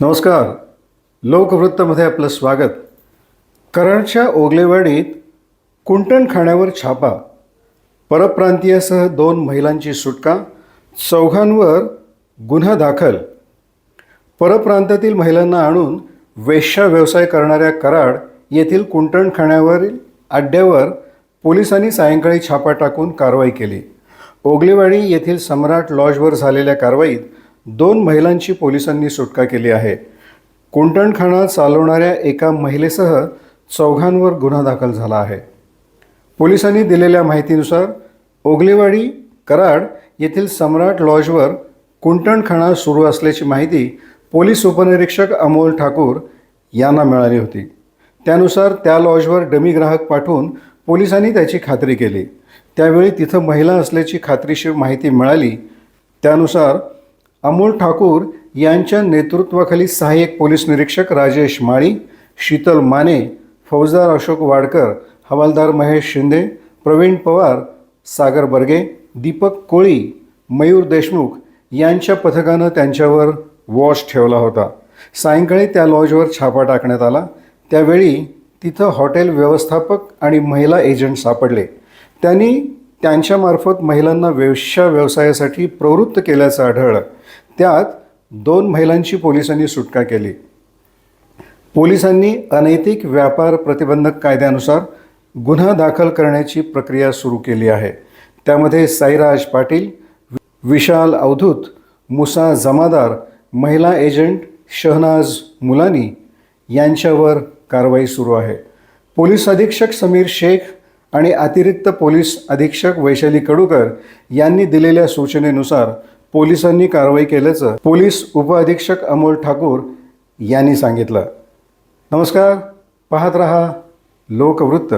नमस्कार. लोकवृत्तमध्ये आपलं स्वागत. कराडच्या ओगलेवाडीत कुंटणखाण्यावर छापा. परप्रांतीयासह दोन महिलांची सुटका चौघांवर गुन्हा दाखल. परप्रांतातील महिलांना आणून वेश्या व्यवसाय करणाऱ्या कराड येथील कुंटणखाण्यावरील अड्ड्यावर पोलिसांनी सायंकाळी छापा टाकून कारवाई केली. ओगलेवाडी येथील सम्राट लॉजवर झालेल्या कारवाईत दोन महिलांची पोलिसांनी सुटका केली आहे. कुंटणखाना चालवणाऱ्या एका महिलेसह चौघांवर गुन्हा दाखल झाला आहे. पोलिसांनी दिलेल्या माहितीनुसार ओगलेवाडी कराड येथील सम्राट लॉजवर कुंटणखाना सुरू असल्याची माहिती पोलीस उपनिरीक्षक अमोल ठाकूर यांना मिळाली होती. त्यानुसार त्या लॉजवर डमी ग्राहक पाठवून पोलिसांनी त्याची खात्री केली. त्यावेळी तिथं महिला असल्याची खात्रीशीर माहिती मिळाली. त्यानुसार अमोल ठाकूर यांच्या नेतृत्वाखाली सहाय्यक पोलीस निरीक्षक राजेश माळी शीतल माने फौजदार अशोक वाडकर हवालदार महेश शिंदे प्रवीण पवार सागर बर्गे दीपक कोळी मयूर देशमुख यांच्या पथकानं त्यांच्यावर वॉच ठेवला होता. सायंकाळी त्या लॉजवर छापा टाकण्यात आला. त्यावेळी तिथं हॉटेल व्यवस्थापक आणि महिला एजंट सापडले. त्यांनी त्यांच्यामार्फत महिलांना वेश्या व्यवसायासाठी प्रवृत्त केल्याचं आढळलं. त्यात दोन महिलांची पोलिसांनी सुटका केली. पोलिसांनी अनैतिक व्यापार प्रतिबंधक कायद्यानुसार गुन्हा दाखल करण्याची प्रक्रिया सुरू केली आहे. त्यामध्ये साईराज पाटील विशाल अवधूत मुसा जमादार महिला एजंट शहनाज मुलानी यांच्यावर कारवाई सुरू आहे. पोलीस अधीक्षक समीर शेख आणि अतिरिक्त पोलीस अधीक्षक वैशाली कडूकर यांनी दिलेल्या सूचनेनुसार पोलिसांनी कारवाई केल्याचं पोलीस उपअधीक्षक अमोल ठाकूर यांनी सांगितलं. नमस्कार पाहत रहा लोकवृत्त.